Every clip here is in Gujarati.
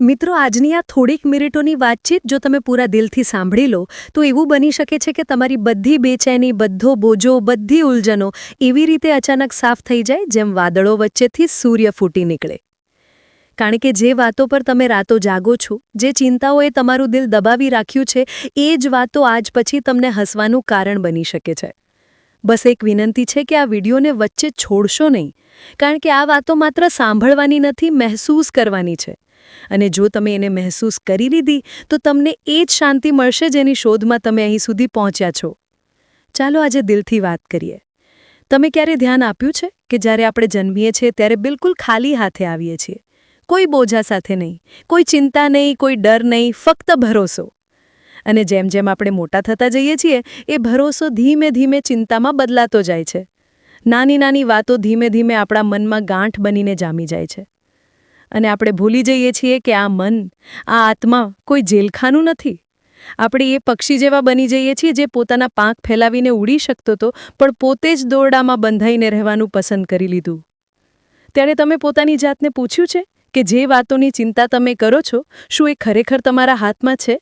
મિત્રો, આજની આ થોડીક મિનિટોની વાતચીત જો તમે પૂરા દિલથી સાંભળી લો, તો એવું બની શકે છે કે તમારી બધી બેચેની, બધો બોજો, બધી ઉલઝનો એવી રીતે અચાનક સાફ થઈ જાય જેમ વાદળો વચ્ચેથી સૂર્ય ફૂટી નીકળે. કારણ કે જે વાતો પર તમે રાતો જાગો છો, જે ચિંતાઓએ તમારું દિલ દબાવી રાખ્યું છે, એ જ વાતો આજ પછી તમને હસવાનું કારણ બની શકે છે. બસ એક વિનંતી છે કે આ વિડીયોને વચ્ચે છોડશો નહીં, કારણ કે આ વાતો માત્ર સાંભળવાની નથી, મહેસૂસ કરવાની છે. અને જો તમે એને મહેસૂસ કરી લીધી, તો તમને એ જ શાંતિ મળશે જેની શોધમાં તમે અહીં સુધી પહોંચ્યા છો. ચાલો આજે દિલથી વાત કરીએ. તમે ક્યારે ધ્યાન આપ્યું છે કે જ્યારે આપણે જન્મીએ છીએ ત્યારે બિલકુલ ખાલી હાથે આવીએ છીએ? કોઈ બોજા સાથે નહીં, કોઈ ચિંતા નહીં, કોઈ ડર નહીં, ફક્ત ભરોસો. અને જેમ જેમ આપણે મોટા થતા જઈએ છીએ, એ ભરોસો ધીમે ધીમે ચિંતામાં બદલાતો જાય છે. નાની નાની વાતો ધીમે ધીમે આપણા મનમાં ગાંઠ બનીને જામી જાય છે. અને આપણે ભૂલી જઈએ છીએ કે આ મન, આ આત્મા કોઈ જેલખાનું નથી. આપણે એ પક્ષી જેવા બની જઈએ છીએ જે પોતાના પાંખ ફેલાવીને ઉડી શકતો હતો પણ પોતે જ દોરડામાં બંધાઈને રહેવાનું પસંદ કરી લીધું. ત્યારે તમે પોતાની જાતને પૂછ્યું છે કે જે વાતોની ચિંતા તમે કરો છો, શું એ ખરેખર તમારા હાથમાં છે?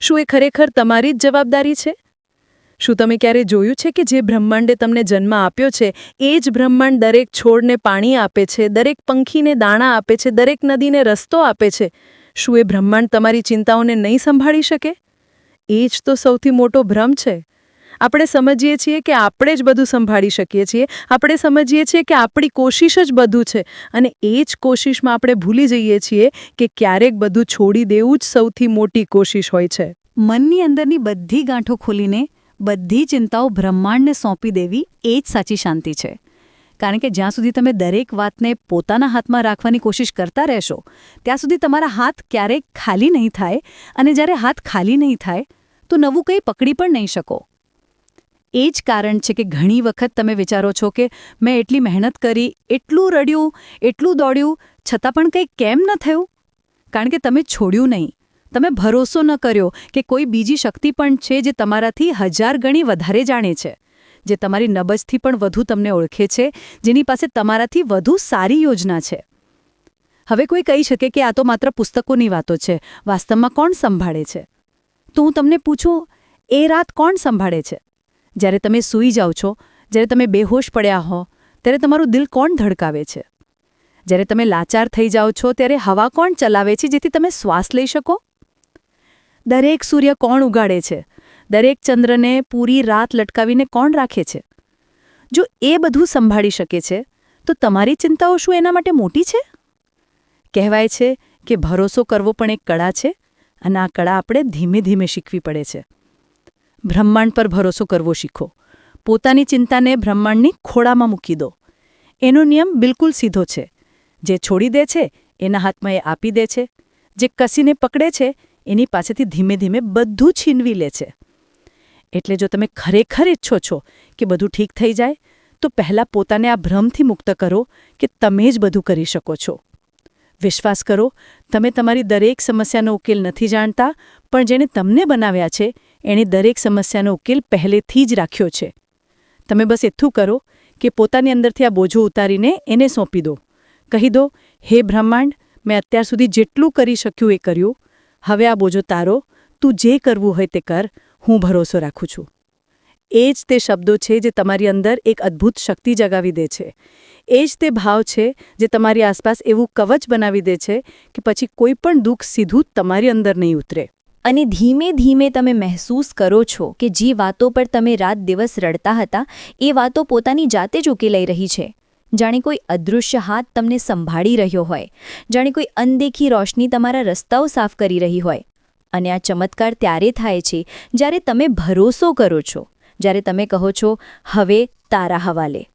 શું એ ખરેખર તમારી જ જવાબદારી છે? શું તમે ક્યારે જોયું છે કે જે બ્રહ્માંડે તમને જન્મ આપ્યો છે? એ જ બ્રહ્માંડ દરેક છોડને પાણી આપે છે, દરેક પંખીને દાણા આપે છે, દરેક નદીને રસ્તો આપે છે. શું એ બ્રહ્માંડ તમારી ચિંતાઓને નહીં સંભાળી શકે? એ જ તો સૌથી મોટો ભ્રમ છે. આપણે સમજીએ છીએ કે આપણે જ બધું સંભાળી શકીએ છીએ. આપણે સમજીએ છીએ કે આપણી કોશિશ જ બધું છે. અને એ જ કોશિશમાં આપણે ભૂલી જઈએ છીએ કે ક્યારેક બધું છોડી દેવું જ સૌથી મોટી કોશિશ હોય છે. મનની અંદરની બધી ગાંઠો ખોલીને બધી ચિંતાઓ બ્રહ્માંડને સોંપી દેવી એ જ સાચી શાંતિ છે. કારણ કે જ્યાં સુધી તમે દરેક વાતને પોતાના હાથમાં રાખવાની કોશિશ કરતા રહેશો, ત્યાં સુધી તમારા હાથ ક્યારેક ખાલી નહીં થાય અને જ્યારે હાથ ખાલી નહીં થાય, તો નવું કંઈ પકડી પણ નહીં શકો. એ જ કારણ છે કે ઘણી વખત તમે વિચારો છો કે મેં એટલી મહેનત કરી, એટલું રડ્યું, એટલું દોડ્યું, છતાં પણ કંઈ કેમ ન થયું? કારણ કે તમે છોડ્યું નહીં. તમે ભરોસો ન કર્યો કે કોઈ બીજી શક્તિ પણ છે જે તમારાથી હજાર ગણી વધારે જાણે છે, જે તમારી નબજથી પણ વધુ તમને ઓળખે છે, જેની પાસે તમારાથી વધુ સારી યોજના છે. હવે કોઈ કહી શકે કે આ તો માત્ર પુસ્તકોની વાતો છે, વાસ્તવમાં કોણ સંભાળે છે? તો હું તમને પૂછું, એ રાત કોણ સંભાળે છે? જ્યારે તમે સૂઈ જાઓ છો, જ્યારે તમે બેહોશ પડ્યા હો, ત્યારે તમારું દિલ કોણ ધડકાવે છે? જ્યારે તમે લાચાર થઈ જાઓ છો, ત્યારે હવા કોણ ચલાવે છે જેથી તમે શ્વાસ લઈ શકો? દરેક સૂર્ય કોણ ઉગાડે છે? દરેક ચંદ્રને પૂરી રાત લટકાવીને કોણ રાખે છે? જો એ બધું સંભાળી શકે છે, તો તમારી ચિંતાઓ શું એના માટે મોટી છે? કહેવાય છે કે ભરોસો કરવો પણ એક કળા છે અને આ કળા આપણે ધીમે ધીમે શીખવી પડે છે. બ્રહ્માંડ પર ભરોસો કરવો શીખો. પોતાની ચિંતાને બ્રહ્માંડની ખોળામાં મૂકી દો. એનો નિયમ બિલકુલ સીધો છે. જે છોડી દે છે, એના હાથમાં એ આપી દે છે. જે કસીને પકડે છે એની પાસેથી ધીમે ધીમે બધું છીનવી લે છે. એટલે જો તમે ખરેખર ઈચ્છો છો કે બધું ઠીક થઈ જાય, તો પહેલાં પોતાને આ ભ્રમથી મુક્ત કરો કે તમે જ બધું કરી શકો છો. વિશ્વાસ કરો, તમે તમારી દરેક સમસ્યાનો ઉકેલ નથી જાણતા, પણ જેણે તમને બનાવ્યા છે, એણે દરેક સમસ્યાનો ઉકેલ પહેલેથી જ રાખ્યો છે. તમે બસ એટલું કરો કે પોતાની અંદરથી આ બોજો ઉતારીને એને સોંપી દો. કહી દો, હે બ્રહ્માંડ, મેં અત્યાર સુધી જેટલું કરી શક્યું એ કર્યું હવે આ બોજો તારો, તું જે કરવું હોય તે કર, હું ભરોસો રાખું છું. એ જ તે શબ્દો છે જે તમારી અંદર એક અદ્ભુત શક્તિ જગાવી દે છે. એ જ તે ભાવ છે જે તમારી આસપાસ એવું કવચ બનાવી દે છે કે પછી કોઈ પણ દુઃખ સીધું તમારી અંદર નહીં ઉતરે. અને ધીમે ધીમે તમે મહેસૂસ કરો છો કે જે વાતો પર તમે રાત દિવસ રડતા હતા, એ વાતો પોતાની જાતે જ ઉકેલાઈ રહી છે. જાણે કોઈ અદૃશ્ય હાથ તમને સંભાળી રહ્યો હોય, જાણે કોઈ અનદેખી રોશની તમારા રસ્તાઓ સાફ કરી રહી હોય. અને આ ચમત્કાર ત્યારે થાય છે, જ્યારે તમે ભરોસો કરો છો, જ્યારે તમે કહો છો, હવે તારા હવાલે.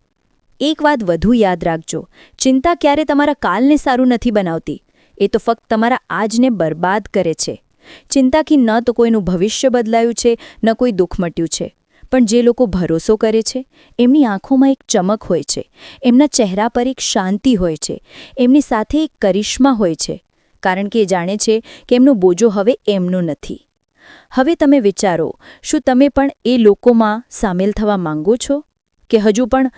એક વાત વધુ યાદ રાખજો, ચિંતા ક્યારે તમારા કાલને સારું નથી બનાવતી, એ તો ફક્ત તમારા આજને બરબાદ કરે છે. ચિંતાથી ન તો કોઈનું ભવિષ્ય બદલાયું છે, ન કોઈ દુઃખ મટ્યું છે. પણ જે લોકો ભરોસો કરે છે, એમની આંખોમાં એક ચમક હોય છે, એમના ચહેરા પર એક શાંતિ હોય છે, એમની સાથે એક કરિશ્મા હોય છે, કારણ કે એ જાણે છે કે એમનો બોજો હવે એમનો નથી. હવે તમે વિચારો, શું તમે પણ એ લોકોમાં સામેલ થવા માંગો છો? કે હજુ પણ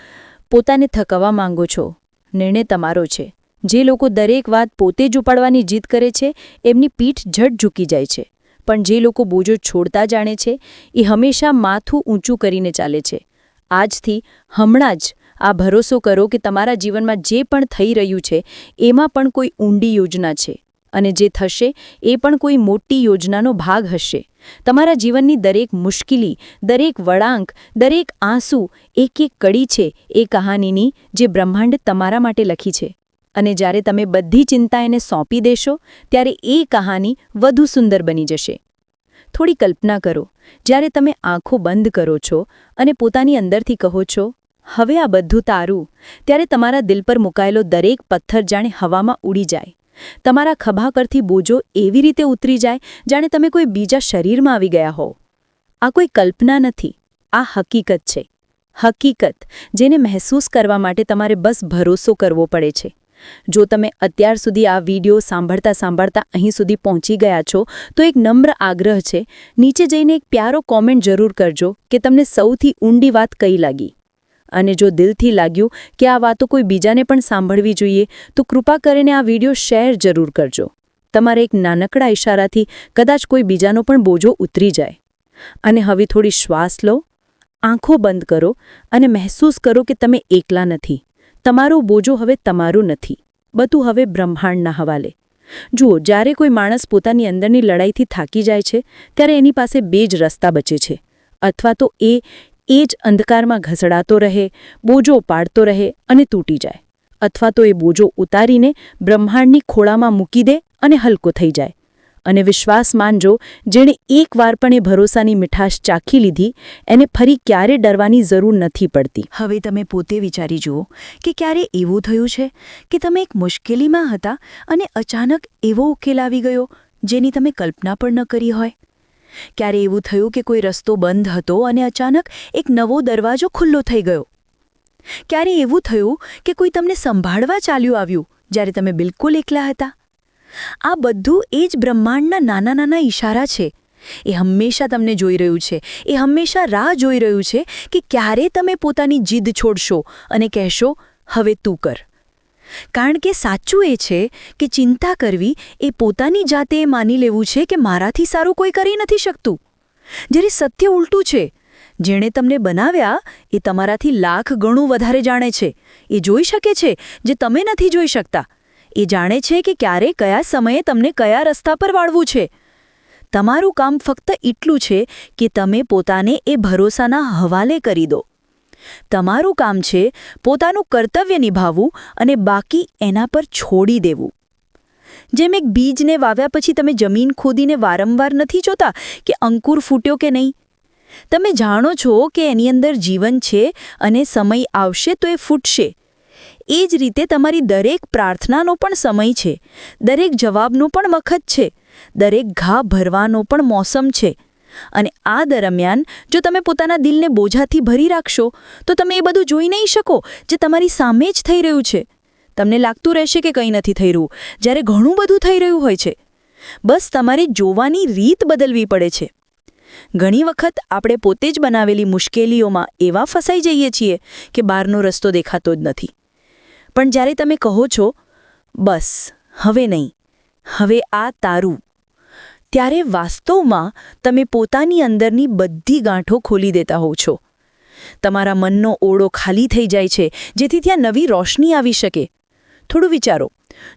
પોતાને થકવા માંગો છો? નિર્ણય તમારો છે. જે લોકો દરેક વાત પોતે જ ઉપાડવાની જીદ કરે છે, એમની પીઠ ઝટ ઝૂકી જાય છે. પણ જે લોકો બોજો છોડતા જાણે છે, એ હંમેશા માથું ઊંચું કરીને ચાલે છે. આજથી હમણાં જ આ ભરોસો કરો કે તમારા જીવનમાં જે પણ થઈ રહ્યું છે, એમાં પણ કોઈ ઊંડી યોજના છે અને જે થશે, એ પણ કોઈ મોટી યોજનાનો ભાગ હશે. તમારા જીવનની દરેક મુશ્કેલી, દરેક વળાંક, દરેક આંસુ, એક એક કડી છે, એ કહાનીની જે બ્રહ્માંડ તમારા માટે લખી છે. અને જ્યારે તમે બધી ચિંતા એને સોંપી દેશો, ત્યારે એ કહાની વધુ સુંદર બની જશે. થોડી કલ્પના કરો, જ્યારે તમે આંખો બંધ કરો છો અને પોતાની અંદરથી કહો છો, હવે આ બધું તારું, ત્યારે તમારા દિલ પર મુકાયેલો દરેક પથ્થર જાણે હવામાં ઉડી જાય. તમારા ખભા પરથી બોજો એવી રીતે ઉતરી જાય, જાણે તમે કોઈ બીજા શરીરમાં આવી ગયા હો આ કોઈ કલ્પના નથી. આ હકીકત છે. હકીકત જેને મહેસૂસ કરવા માટે તમારે બસ ભરોસો કરવો પડે છે. જો તમે અત્યાર સુધી આ વિડિયો સાંભળતા સાંભળતા અહીં સુધી પહોંચી ગયા છો, તો એક નમ્ર આગ્રહ છે. નીચે જઈને એક પ્યારો કોમેન્ટ જરૂર કરજો કે તમને સૌથી ઊંડી વાત કઈ લાગી. અને જો દિલથી લાગ્યું કે આ વાતો કોઈ બીજાને પણ સાંભળવી જોઈએ, તો કૃપા કરીને આ વીડિયો શેર જરૂર કરજો. તમારે એક નાનકડા ઇશારાથી કદાચ કોઈ બીજાનો પણ બોજો ઉતરી જાય. અને હવે થોડી શ્વાસ લો, આંખો બંધ કરો અને મહેસૂસ કરો કે તમે એકલા નથી. તમારો બોજો હવે તમારું નથી. બધું હવે બ્રહ્માંડના હવાલે. જુઓ, જ્યારે કોઈ માણસ પોતાની અંદરની લડાઈથી થાકી જાય છે, ત્યારે એની પાસે બે જ રસ્તા બચે છે. અથવા તો એ એ જ અંધકારમાં ઘસડાતો રહે, બોજો પાડતો રહે અને તૂટી જાય. અથવા તો એ બોજો ઉતારીને બ્રહ્માંડની ખોળામાં મૂકી દે અને હલકો થઈ જાય. અને વિશ્વાસ માનજો, જેણે એકવાર પણ એ ભરોસાની મીઠાશ ચાખી લીધી, એને ફરી ક્યારે ડરવાની જરૂર નથી પડતી. હવે તમે પોતે વિચારી જુઓ કે ક્યારે એવું થયું છે કે તમે એક મુશ્કેલીમાં હતા અને અચાનક એવો ઉકેલ આવી ગયો જેની તમે કલ્પના પણ ન કરી હોય. ક્યારે એવું થયું કે કોઈ રસ્તો બંધ હતો અને અચાનક એક નવો દરવાજો ખુલ્લો થઈ ગયો? ક્યારે એવું થયું કે કોઈ તમને સંભાળવા ચાલ્યું આવ્યું જ્યારે તમે બિલકુલ એકલા હતા? આ બધું એ જ બ્રહ્માંડના નાના નાના ઈશારા છે. એ હંમેશા તમને જોઈ રહ્યું છે. એ હંમેશા રાહ જોઈ રહ્યું છે કે ક્યારે તમે પોતાની જીદ છોડશો અને કહેશો, હવે તું કર. કારણ કે સાચું એ છે કે ચિંતા કરવી એ પોતાની જાતે માની લેવું છે કે મારાથી સારું કોઈ કરી નથી શકતું. જ્યારે સત્ય ઉલટું છે, જેણે તમને બનાવ્યા એ તમારાથી લાખ ગણું વધારે જાણે છે. એ જોઈ શકે છે જે તમે નથી જોઈ શકતા. એ જાણે છે કે ક્યારે કયા સમયે તમને કયા રસ્તા પર વાળવું છે. તમારું કામ ફક્ત એટલું છે કે તમે પોતાને એ ભરોસાના હવાલે કરી દો. તમારું કામ છે પોતાનું કર્તવ્ય નિભાવવું અને બાકી એના પર છોડી દેવું. જેમ એક બીજને વાવ્યા પછી તમે જમીન ખોદીને વારંવાર નથી જોતા કે અંકુર ફૂટ્યો કે નહીં? તમે જાણો છો કે એની અંદર જીવન છે અને સમય આવશે તો એ ફૂટશે. એ જ રીતે તમારી દરેક પ્રાર્થનાનો પણ સમય છે. દરેક જવાબનો પણ વખત છે. દરેક ઘા ભરવાનો પણ મોસમ છે. અને આ દરમિયાન જો તમે પોતાના દિલને બોજાથી ભરી રાખશો, તો તમે એ બધું જોઈ નહીં શકો જે તમારી સામે જ થઈ રહ્યું છે. તમને લાગતું રહેશે કે કંઈ નથી થઈ રહ્યું, જ્યારે ઘણું બધું થઈ રહ્યું હોય છે. બસ તમારે જોવાની રીત બદલવી પડે છે. ઘણી વખત આપણે પોતે જ બનાવેલી મુશ્કેલીઓમાં એવા ફસાઈ જઈએ છીએ કે બહારનો રસ્તો દેખાતો જ નથી. પણ જ્યારે તમે કહો છો, બસ, હવે નહીં, હવે આ તારું, ત્યારે વાસ્તવમાં તમે પોતાની અંદરની બધી ગાંઠો ખોલી દેતા હોવ છો. તમારા મનનો ઓળો ખાલી થઈ જાય છે, જેથી ત્યાં નવી રોશની આવી શકે. થોડું વિચારો,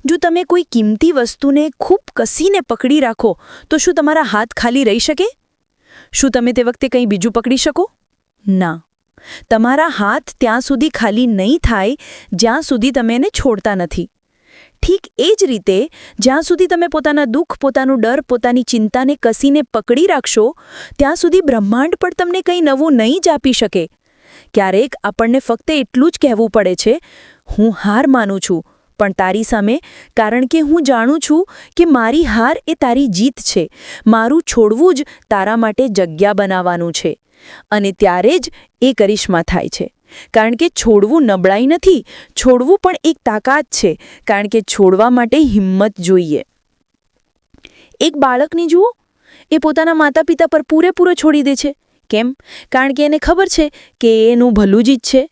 જો તમે કોઈ કિંમતી વસ્તુને ખૂબ કસીને પકડી રાખો, તો શું તમારા હાથ ખાલી રહી શકે? શું તમે તે વખતે કંઈ બીજું પકડી શકો? ના. તમારા હાથ ત્યાં સુધી ખાલી નહીં થાય, જ્યાં સુધી તમે એને છોડતા નથી. ઠીક એ જ રીતે, જ્યાં સુધી તમે પોતાના દુઃખ, પોતાનું ડર, પોતાની ચિંતાને કસીને પકડી રાખશો, ત્યાં સુધી બ્રહ્માંડ પણ તમને કંઈ નવું નહીં જ આપી શકે. ક્યારેક આપણને ફક્ત એટલું જ કહેવું પડે છે, હું હાર માનું છું પણ તારી સામે, કારણ કે હું જાણું છું કે મારી હાર એ તારી જીત છે. મારું છોડવું જ તારા માટે જગ્યા બનાવવાનું છે. અને ત્યારે જ એ કરિશ્મા થાય છે. કારણ કે છોડવું નબળાઈ નથી, છોડવું પણ એક તાકાત છે, કારણ કે છોડવા માટે હિંમત જોઈએ. એક બાળકને જુઓ, એ પોતાના માતા પિતા પર પૂરેપૂરો છોડી દે છે. કેમ? કારણ કે એને ખબર છે કે એનું ભલું જ છે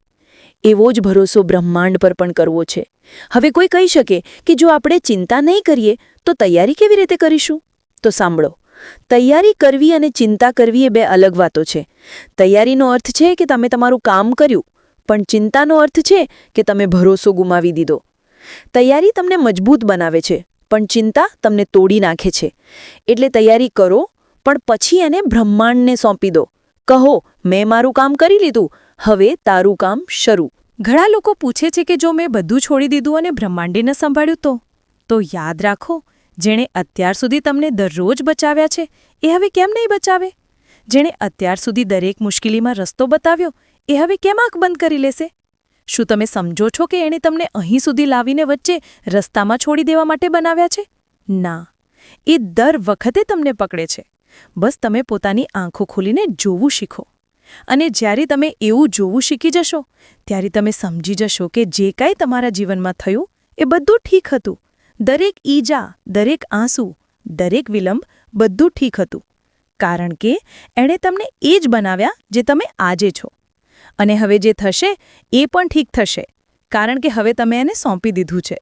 એવો જ ભરોસો બ્રહ્માંડ પર પણ કરવો છે. હવે કોઈ કહી શકે કે જો આપણે ચિંતા નહીં કરીએ, તો તૈયારી કેવી રીતે કરીશું? તો સાંભળો. તૈયારી કરવી અને ચિંતા કરવી એ બે અલગ વાતો છે. તૈયારીનો અર્થ છે કે તમે તમારું કામ કર્યું, પણ ચિંતાનો અર્થ છે કે તમે ભરોસો ગુમાવી દીધો. તૈયારી તમને મજબૂત બનાવે છે, પણ ચિંતા તમને તોડી નાખે છે. એટલે તૈયારી કરો, પણ પછી એને બ્રહ્માંડને સોંપી દો. કહો, મેં મારું કામ કરી લીધું, હવે તારું કામ શરૂ. ઘણા લોકો પૂછે છે કે જો મેં બધું છોડી દીધું અને બ્રહ્માંડે ન સંભાળ્યું તો? તો યાદ રાખો, જેણે અત્યાર સુધી તમને દરરોજ બચાવ્યા છે, એ હવે કેમ નહીં બચાવે? જેણે અત્યાર સુધી દરેક મુશ્કેલીમાં રસ્તો બતાવ્યો, એ હવે કેમ આંખ બંધ કરી લેશે? શું તમે સમજો છો કે એણે તમને અહીં સુધી લાવીને વચ્ચે રસ્તામાં છોડી દેવા માટે બનાવ્યા છે? ના. એ દર વખતે તમને પકડે છે. બસ તમે પોતાની આંખો ખોલીને જોવું શીખો. અને જ્યારે તમે એવું જોવું શીખી જશો, ત્યારે તમે સમજી જશો કે જે કાંઈ તમારા જીવનમાં થયું એ બધું ઠીક હતું. દરેક ઈજા, દરેક આંસુ, દરેક વિલંબ બધું ઠીક હતું. કારણ કે એણે તમને એ જ બનાવ્યા જે તમે આજે છો. અને હવે જે થશે એ પણ ઠીક થશે, કારણ કે હવે તમે એને સોંપી દીધું છે.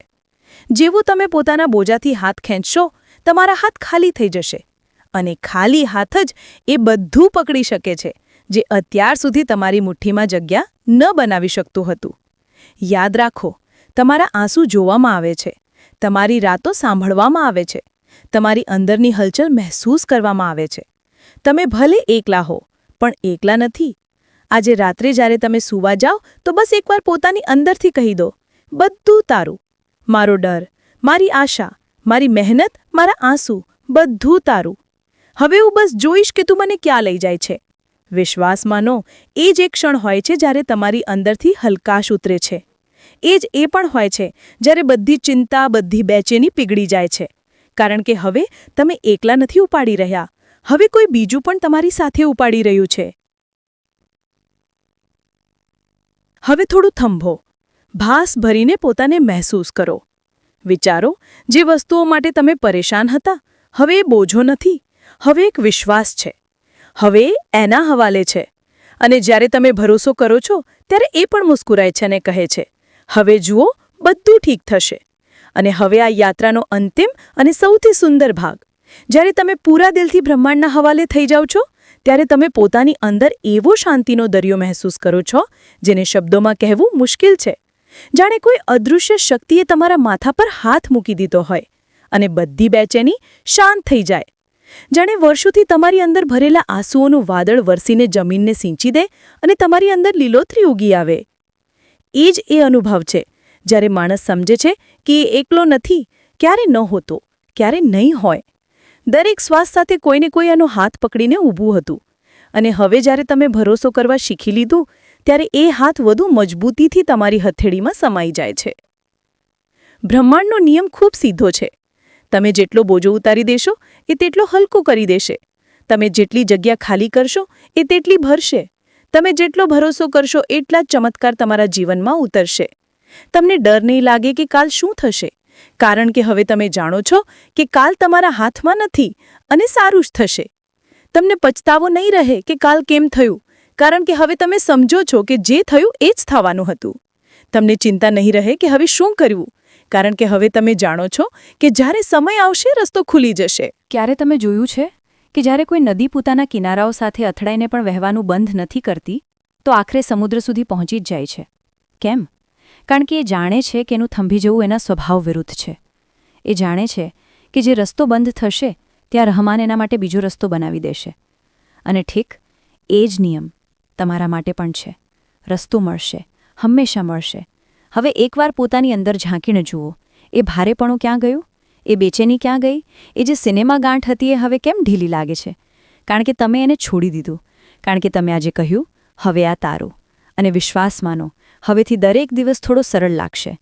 જેવું તમે પોતાના બોજાથી હાથ ખેંચશો, તમારા હાથ ખાલી થઈ જશે. અને ખાલી હાથ જ એ બધું પકડી શકે છે. જે અત્યાર સુધી તમારી મુઠ્ઠીમાં જગ્યા ન બનાવી શકતું હતું. યાદ રાખો, તમારા આંસુ જોવામાં આવે છે, તમારી રાતો સાંભળવામાં આવે છે, તમારી અંદરની હલચલ મહેસૂસ કરવામાં આવે છે. તમે ભલે એકલા હો, પણ એકલા નથી. આજે રાત્રે જ્યારે તમે સૂવા જાઓ, તો બસ એકવાર પોતાની અંદરથી કહી દો, બધું તારું. મારો ડર, મારી આશા, મારી મહેનત, મારા આંસુ, બધું તારું. હવે હું બસ જોઈશ કે તું મને ક્યાં લઈ જાય છે? વિશ્વાસ માનો, એ જ એક ક્ષણ હોય છે જ્યારે તમારી અંદરથી હલકાશ ઉતરે છે. એ જ એ પણ હોય છે જ્યારે બધી ચિંતા, બધી બેચેની પીગળી જાય છે. કારણ કે હવે તમે એકલા નથી ઉપાડી રહ્યા. હવે કોઈ બીજું પણ તમારી સાથે ઉપાડી રહ્યું છે. હવે થોડું થંભો. ભાસ ભરીને પોતાને મહેસૂસ કરો. વિચારો, જે વસ્તુઓ માટે તમે પરેશાન હતા, હવે એ બોજો નથી. હવે એક વિશ્વાસ છે. હવે એના હવાલે છે. અને જ્યારે તમે ભરોસો કરો છો, ત્યારે એ પણ મુસ્કુરાય છે અને કહે છે, હવે જુઓ, બધું ઠીક થશે. અને હવે આ યાત્રાનો અંતિમ અને સૌથી સુંદર ભાગ. જ્યારે તમે પૂરા દિલથી બ્રહ્માંડના હવાલે થઈ જાઓ છો, ત્યારે તમે પોતાની અંદર એવો શાંતિનો દરિયો મહેસૂસ કરો છો, જેને શબ્દોમાં કહેવું મુશ્કેલ છે. જાણે કોઈ અદૃશ્ય શક્તિએ તમારા માથા પર હાથ મૂકી દીધો હોય, અને બધી બેચેની શાંત થઈ જાય. જાણે વર્ષોથી તમારી અંદર ભરેલા આંસુઓનું વાદળ વરસીને જમીનને સિંચી દે અને તમારી અંદર લીલોતરી ઉગી આવે. એ જ એ અનુભવ છે. જ્યારે માણસ સમજે છે કે એ એકલો નથી, ક્યારે ન હોતો, ક્યારે નહીં હોય. દરેક શ્વાસ સાથે કોઈને કોઈ એનો હાથ પકડીને ઊભું હતું. અને હવે જ્યારે તમે ભરોસો કરવા શીખી લીધું, ત્યારે એ હાથ વધુ મજબૂતીથી તમારી હથેળીમાં સમાઈ જાય છે. બ્રહ્માંડનો નિયમ ખૂબ સીધો છે. તમે જેટલો બોજો ઉતારી દેશો, એ તેટલો હલકો કરી દેશે. તમે જેટલી જગ્યા ખાલી કરશો, એ તેટલી ભરશે. તમે જેટલો ભરોસો કરશો, એટલા જ ચમત્કાર તમારા જીવનમાં ઉતરશે. તમને ડર નહીં લાગે કે કાલ શું થશે. કારણ કે હવે તમે જાણો છો કે કાલ તમારા હાથમાં નથી અને સારું જ થશે. તમને પછતાવો નહીં રહે કે કાલ કેમ થયું. કારણ કે હવે તમે સમજો છો કે જે થયું એ જ થવાનું હતું. તમને ચિંતા નહીં રહે કે હવે શું કરવું કારણ કે હવે તમે જાણો છો કે જ્યારે સમય આવશે, રસ્તો ખુલી જશે. ક્યારે તમે જોયું છે કે જ્યારે કોઈ નદી પોતાના કિનારાઓ સાથે અથડાઈને પણ વહેવાનું બંધ નથી કરતી, તો આખરે સમુદ્ર સુધી પહોંચી જ જાય છે? કેમ? કારણ કે એ જાણે છે કે એનું થંભી જવું એના સ્વભાવ વિરુદ્ધ છે. એ જાણે છે કે જે રસ્તો બંધ થશે, ત્યાં રહમાન એના માટે બીજો રસ્તો બનાવી દેશે. અને ઠીક, એ જ નિયમ તમારા માટે પણ છે. રસ્તો મળશે, હંમેશા મળશે. હવે એકવાર પોતાની અંદર ઝાંકીને જુઓ. એ ભારેપણું ક્યાં ગયું? એ બેચેની ક્યાં ગઈ? એ જે સિનેમા ગાંઠ હતી એ હવે કેમ ઢીલી લાગે છે? કારણ કે તમે એને છોડી દીધું. કારણ કે તમે આજે કહ્યું, હવે આ તારું. અને વિશ્વાસ માનો, હવેથી દરેક દિવસ થોડો સરળ લાગશે.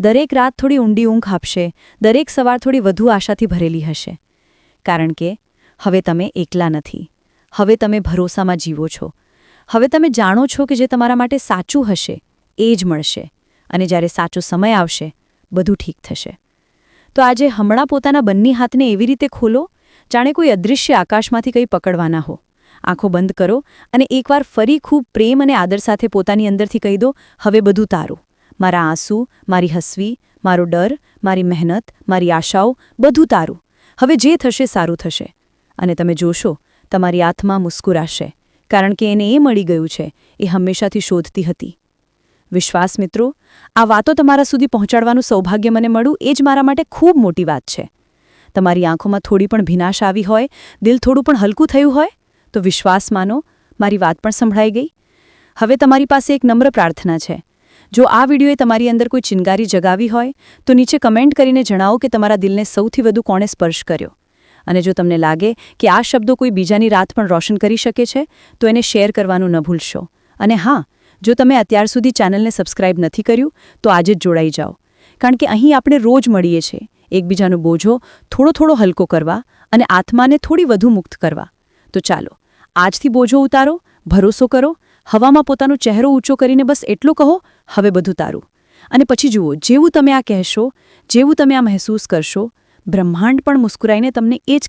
દરેક રાત થોડી ઊંડી ઊંઘ આપશે. દરેક સવાર થોડી વધુ આશાથી ભરેલી હશે. કારણ કે, હવે તમે એકલા નથી. હવે તમે ભરોસામાં જીવો છો. હવે તમે જાણો છો કે જે તમારા માટે સાચું હશે, એ જ મળશે. અને જ્યારે સાચો સમય આવશે, બધું ઠીક થશે. તો આજે હમણાં પોતાના બંને હાથને એવી રીતે ખોલો, જાણે કોઈ અદૃશ્ય આકાશમાંથી કંઈ પકડવાના હો. આંખો બંધ કરો અને એકવાર ફરી ખૂબ પ્રેમ અને આદર સાથે પોતાની અંદરથી કહી દો, હવે બધું તારું. મારા આંસુ, મારી હસવી, મારો ડર, મારી મહેનત, મારી આશાઓ, બધું તારું. હવે જે થશે સારું થશે. અને તમે જોશો, તમારી આત્મા મુસ્કુરાશે, કારણ કે એને એ મળી ગયું છે, એ હંમેશાથી શોધતી હતી. વિશ્વાસ મિત્રો, આ વાતો તમારા સુધી પહોંચાડવાનું સૌભાગ્ય મને મળ્યું, એ જ મારા માટે ખૂબ મોટી વાત છે. તમારી આંખોમાં થોડી પણ ભીનાશ આવી હોય, દિલ થોડું પણ હલકું થયું હોય, તો વિશ્વાસ માનો, મારી વાત પણ સંભળાઈ ગઈ. હવે તમારી પાસે એક નમ્ર પ્રાર્થના છે. જો આ વિડીયોએ તમારી અંદર કોઈ ચિનગારી જગાવી હોય, તો નીચે કમેન્ટ કરીને જણાવો કે તમારા દિલને સૌથી વધુ કોણે સ્પર્શ કર્યો. અને જો તમને લાગે કે આ શબ્દો કોઈ બીજાની રાત પણ રોશન કરી શકે છે, તો એને શેર કરવાનું ન ભૂલશો. અને હા જો તમે અત્યાર સુધી ચેનલને સબસ્ક્રાઇબ નથી કર્યું, તો આજે જ જોડાઈ જાઓ. કારણ કે અહીં આપણે રોજ મળીએ છીએ. એકબીજાનો બોજો થોડો થોડો હલકો કરવા અને આત્માને થોડી વધુ મુક્ત કરવા. તો ચાલો, આજથી બોજો ઉતારો, ભરોસો કરો, હવામાં પોતાનો ચહેરો ઊંચો કરીને બસ એટલો કહો, હવે બધું તારું. અને પછી જુઓ, જેવું તમે આ કહેશો, જેવું તમે આ મહેસૂસ કરશો, બ્રહ્માંડ પણ મુસ્કુરાઈને તમને એ જ